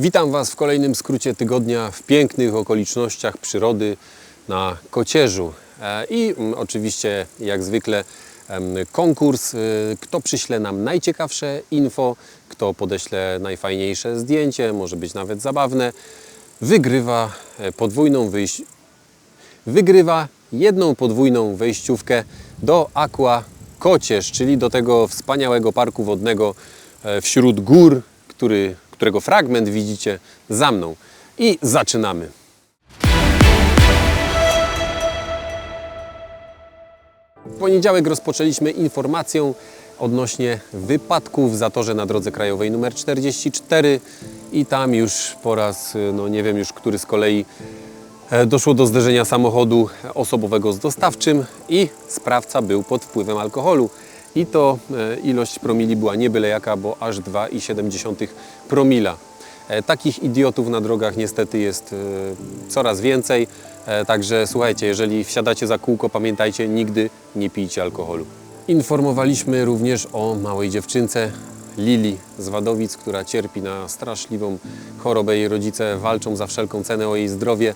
Witam Was w kolejnym skrócie tygodnia w pięknych okolicznościach przyrody na Kocierzu. E, I mm, oczywiście, jak zwykle, konkurs, y, kto przyśle nam najciekawsze info, kto podeśle najfajniejsze zdjęcie, może być nawet zabawne, wygrywa e, podwójną wyjść, wygrywa jedną podwójną wejściówkę do Aqua Kocierz, czyli do tego wspaniałego parku wodnego e, wśród gór, który, którego fragment widzicie za mną. I zaczynamy. W poniedziałek rozpoczęliśmy informację odnośnie wypadków w zatorze na drodze krajowej nr 44 i tam już po raz, y, no nie wiem już który z kolei, e, doszło do zderzenia samochodu osobowego z dostawczym i sprawca był pod wpływem alkoholu. I to e, ilość promili była nie byle jaka, bo aż 2,7 promila. E, Takich idiotów na drogach niestety jest e, coraz więcej. Także słuchajcie, jeżeli wsiadacie za kółko, pamiętajcie, nigdy nie pijcie alkoholu. Informowaliśmy również o małej dziewczynce Lili z Wadowic, która cierpi na straszliwą chorobę. Jej rodzice walczą za wszelką cenę o jej zdrowie.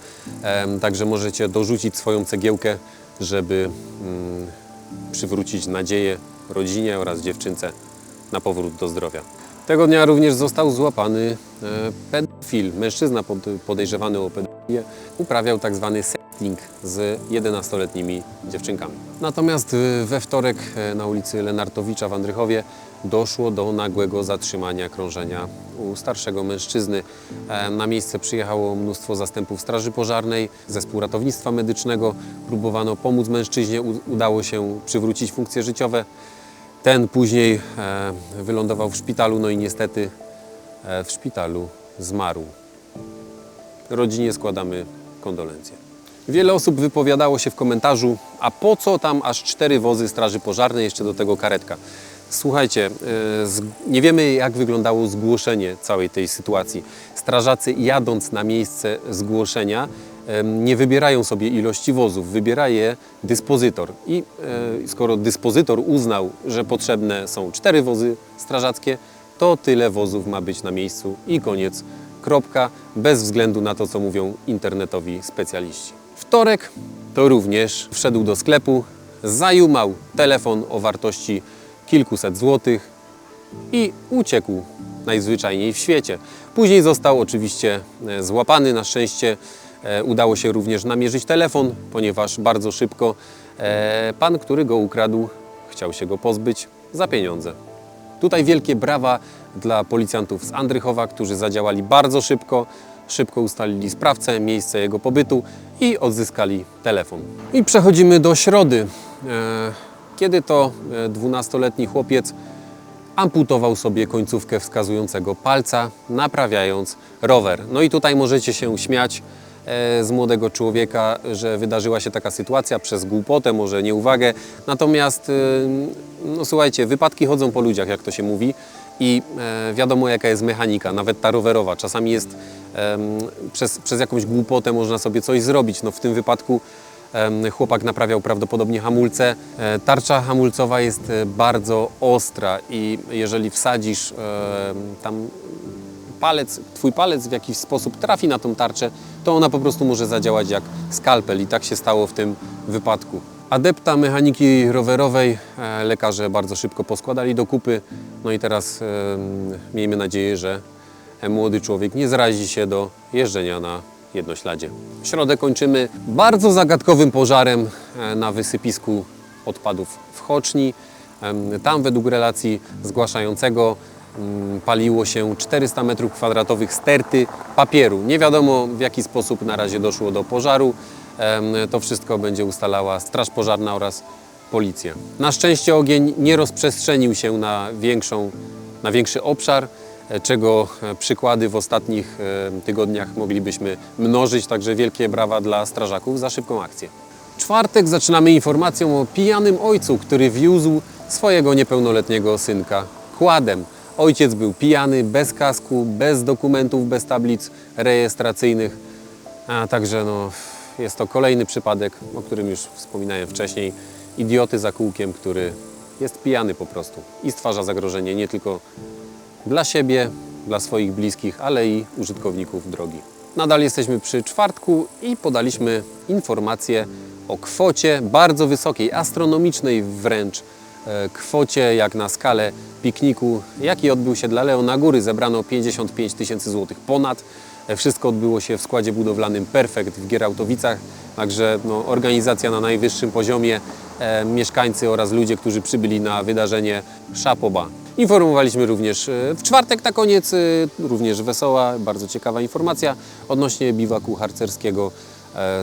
Także możecie dorzucić swoją cegiełkę, żeby mm, przywrócić nadzieję rodzinie oraz dziewczynce na powrót do zdrowia. Tego dnia również został złapany e, pedofil. Mężczyzna pod, podejrzewany o pedofilię uprawiał tak zwany setting z 11-letnimi dziewczynkami. Natomiast e, we wtorek e, na ulicy Lenartowicza w Andrychowie doszło do nagłego zatrzymania krążenia u starszego mężczyzny. Na miejsce przyjechało mnóstwo zastępów Straży Pożarnej, zespół ratownictwa medycznego. Próbowano pomóc mężczyźnie, udało się przywrócić funkcje życiowe. Ten później e, wylądował w szpitalu, no i niestety e, w szpitalu zmarł. Rodzinie składamy kondolencje. Wiele osób wypowiadało się w komentarzu, a po co tam aż cztery wozy Straży Pożarnej, jeszcze do tego karetka. Słuchajcie, e, nie wiemy jak wyglądało zgłoszenie całej tej sytuacji. Strażacy jadąc na miejsce zgłoszenia nie wybierają sobie ilości wozów, wybiera je dyspozytor. I e, skoro dyspozytor uznał, że potrzebne są cztery wozy strażackie, to tyle wozów ma być na miejscu i koniec. Kropka, bez względu na to, co mówią internetowi specjaliści. Wtorek to również wszedł do sklepu, zajumał telefon o wartości kilkuset złotych i uciekł najzwyczajniej w świecie. Później został oczywiście e, złapany. Na szczęście udało się również namierzyć telefon, ponieważ bardzo szybko e, pan, który go ukradł, chciał się go pozbyć za pieniądze. Tutaj wielkie brawa dla policjantów z Andrychowa, którzy zadziałali bardzo szybko, szybko ustalili sprawcę, miejsce jego pobytu i odzyskali telefon. I przechodzimy do środy, e, kiedy to e, 12-letni chłopiec amputował sobie końcówkę wskazującego palca, naprawiając rower. No i tutaj możecie się śmiać e, z młodego człowieka, że wydarzyła się taka sytuacja przez głupotę, może nieuwagę. Natomiast, e, no słuchajcie, wypadki chodzą po ludziach, jak to się mówi. I e, wiadomo, jaka jest mechanika, nawet ta rowerowa. Czasami jest przez, przez jakąś głupotę można sobie coś zrobić. No w tym wypadku Chłopak naprawiał prawdopodobnie hamulce. E, Tarcza hamulcowa jest e, bardzo ostra i jeżeli wsadzisz tam palec, twój palec w jakiś sposób trafi na tą tarczę, to ona po prostu może zadziałać jak skalpel i tak się stało w tym wypadku. Adepta mechaniki rowerowej e, lekarze bardzo szybko poskładali do kupy. No i teraz em, miejmy nadzieję, że młody człowiek nie zrazi się do jeżdżenia na jednośladzie. Środę kończymy bardzo zagadkowym pożarem e, na wysypisku odpadów w Choczni. Tam według relacji zgłaszającego paliło się 400 m2 sterty papieru. Nie wiadomo w jaki sposób na razie doszło do pożaru. To wszystko będzie ustalała Straż Pożarna oraz policja. Na szczęście ogień nie rozprzestrzenił się na, większą, na większy obszar, e, czego e, przykłady w ostatnich e, tygodniach moglibyśmy mnożyć, także wielkie brawa dla strażaków za szybką akcję. Czwartek zaczynamy informacją o pijanym ojcu, który wiózł swojego niepełnoletniego synka kładem. Ojciec był pijany, bez kasku, bez dokumentów, bez tablic rejestracyjnych. A także no, jest to kolejny przypadek, o którym już wspominałem wcześniej. Idioty za kółkiem, który jest pijany po prostu i stwarza zagrożenie nie tylko dla siebie, dla swoich bliskich, ale i użytkowników drogi. Nadal jesteśmy przy czwartku i podaliśmy informację o kwocie bardzo wysokiej, astronomicznej wręcz kwocie, jak na skalę pikniku, jaki odbył się dla Leona Góry. Zebrano 55 tysięcy złotych ponad. E, Wszystko odbyło się w składzie budowlanym Perfekt w Gierałtowicach, także no, organizacja na najwyższym poziomie, e, mieszkańcy oraz ludzie, którzy przybyli na wydarzenie Szapoba. Informowaliśmy również e, w czwartek na koniec, e, również wesoła, bardzo ciekawa informacja odnośnie biwaku harcerskiego e,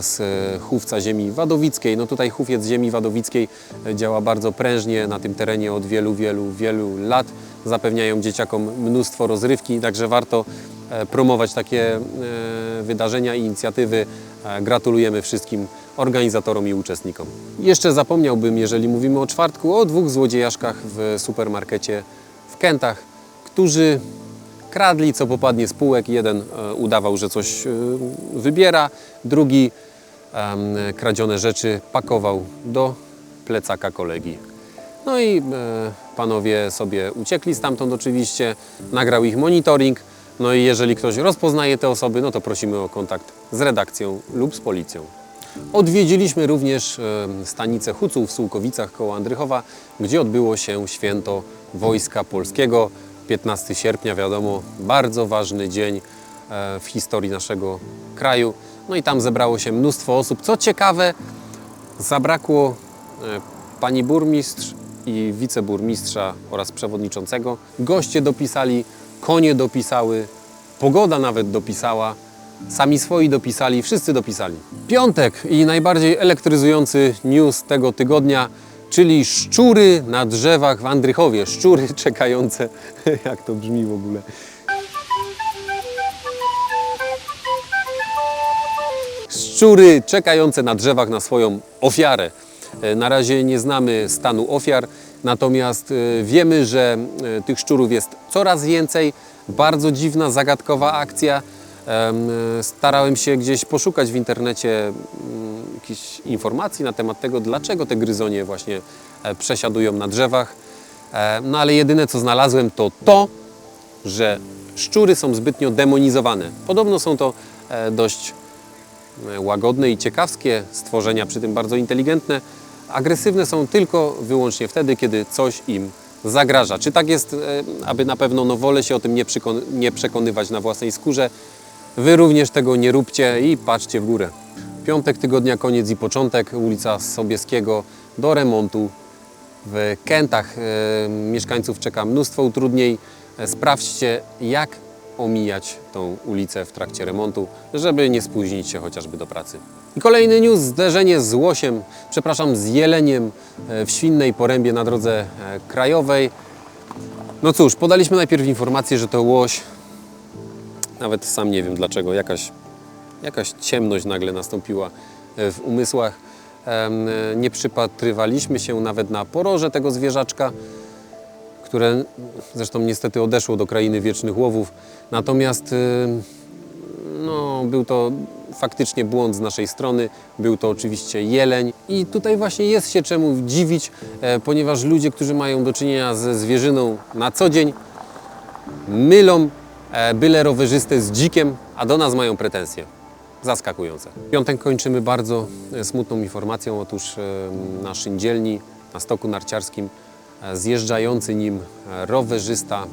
z chówca ziemi wadowickiej. No tutaj chówiec ziemi wadowickiej e, działa bardzo prężnie na tym terenie od wielu, wielu, wielu lat. Zapewniają dzieciakom mnóstwo rozrywki, także warto e, promować takie e, wydarzenia i inicjatywy. E, Gratulujemy wszystkim organizatorom i uczestnikom. Jeszcze zapomniałbym, jeżeli mówimy o czwartku, o dwóch złodziejaszkach w supermarkecie w Kętach, którzy kradli co popadnie z półek. Jeden e, udawał, że coś e, wybiera, drugi kradzione rzeczy pakował do plecaka kolegi. No i e, panowie sobie uciekli stamtąd oczywiście, nagrał ich monitoring. No i jeżeli ktoś rozpoznaje te osoby, no to prosimy o kontakt z redakcją lub z policją. Odwiedziliśmy również stanicę Huców w Sułkowicach koło Andrychowa, gdzie odbyło się święto Wojska Polskiego. 15 sierpnia, wiadomo, bardzo ważny dzień e, w historii naszego kraju. No i tam zebrało się mnóstwo osób. Co ciekawe, zabrakło e, pani burmistrz i wiceburmistrza oraz przewodniczącego. Goście dopisali, konie dopisały, pogoda nawet dopisała, sami swoi dopisali, wszyscy dopisali. Piątek i najbardziej elektryzujący news tego tygodnia, czyli szczury na drzewach w Andrychowie. Szczury czekające, jak to brzmi w ogóle. Szczury czekające na drzewach na swoją ofiarę. E, Na razie nie znamy stanu ofiar, natomiast e, wiemy, że e, tych szczurów jest coraz więcej. Bardzo dziwna, zagadkowa akcja. Em, Starałem się gdzieś poszukać w internecie mm, jakichś informacji na temat tego, dlaczego te gryzonie właśnie e, przesiadują na drzewach. E, No ale jedyne co znalazłem to to, że szczury są zbytnio demonizowane. Podobno są to e, dość łagodne i ciekawskie stworzenia, przy tym bardzo inteligentne. Agresywne są tylko wyłącznie wtedy, kiedy coś im zagraża. Czy tak jest, aby na pewno no, wolę się o tym nie, nie przekonywać na własnej skórze. Wy również tego nie róbcie i patrzcie w górę. Piątek tygodnia, koniec i początek, ulica Sobieskiego do remontu w Kętach. E, mieszkańców czeka mnóstwo utrudnień. E, Sprawdźcie, jak omijać tą ulicę w trakcie remontu, żeby nie spóźnić się chociażby do pracy. I kolejny news, zderzenie z łosiem, przepraszam, z jeleniem e, w Świnnej Porębie na drodze krajowej. No cóż, podaliśmy najpierw informację, że to łoś, nawet sam nie wiem dlaczego, jakaś jakaś ciemność nagle nastąpiła e, w umysłach. E, Nie przypatrywaliśmy się nawet na poroże tego zwierzaczka, które zresztą niestety odeszło do krainy wiecznych łowów. Natomiast y, no, był to faktycznie błąd z naszej strony. Był to oczywiście jeleń i tutaj właśnie jest się czemu dziwić, e, ponieważ ludzie, którzy mają do czynienia ze zwierzyną na co dzień, mylą byle rowerzystę z dzikiem, a do nas mają pretensje. Zaskakujące. Piątek kończymy bardzo e, smutną informacją. Otóż e, na szyndzielni, na stoku narciarskim, e, zjeżdżający nim rowerzysta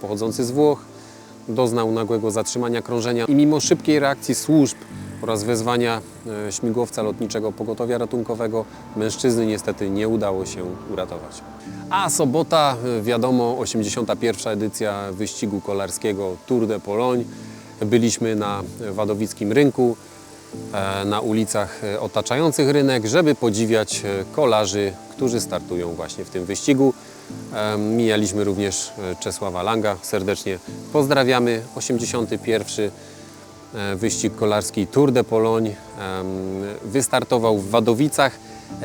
pochodzący z Włoch doznał nagłego zatrzymania krążenia i mimo szybkiej reakcji służb oraz wezwania śmigłowca lotniczego pogotowia ratunkowego mężczyzny niestety nie udało się uratować. A sobota, wiadomo, 81. edycja wyścigu kolarskiego Tour de Pologne. Byliśmy na Wadowickim Rynku, e, na ulicach otaczających rynek, żeby podziwiać e, kolarzy, którzy startują właśnie w tym wyścigu. E, Mijaliśmy również Czesława Langa, serdecznie pozdrawiamy. 81. e, wyścig kolarski Tour de Pologne wystartował w Wadowicach.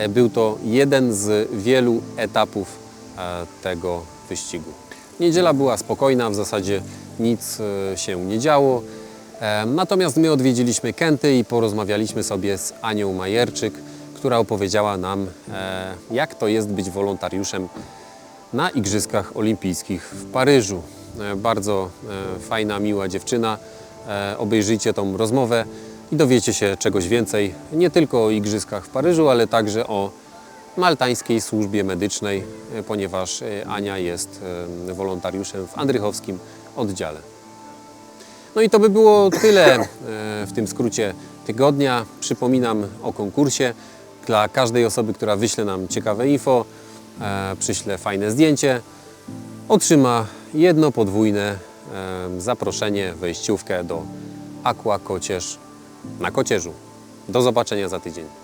Był to jeden z wielu etapów tego wyścigu. Niedziela była spokojna, w zasadzie nic e, się nie działo. E, Natomiast my odwiedziliśmy Kęty i porozmawialiśmy sobie z Anią Majerczyk, która opowiedziała nam, e, jak to jest być wolontariuszem na Igrzyskach Olimpijskich w Paryżu. bardzo fajna, miła dziewczyna. Obejrzyjcie tą rozmowę i dowiecie się czegoś więcej, nie tylko o igrzyskach w Paryżu, ale także o maltańskiej służbie medycznej, ponieważ Ania jest wolontariuszem w Andrychowskim oddziale. No i to by było tyle e, w tym skrócie tygodnia. Przypominam o konkursie. Dla każdej osoby, która wyśle nam ciekawe info, e, przyśle fajne zdjęcie, otrzyma jedno podwójne e, zaproszenie, wejściówkę do Aqua Kocierz na Kocierzu. Do zobaczenia za tydzień.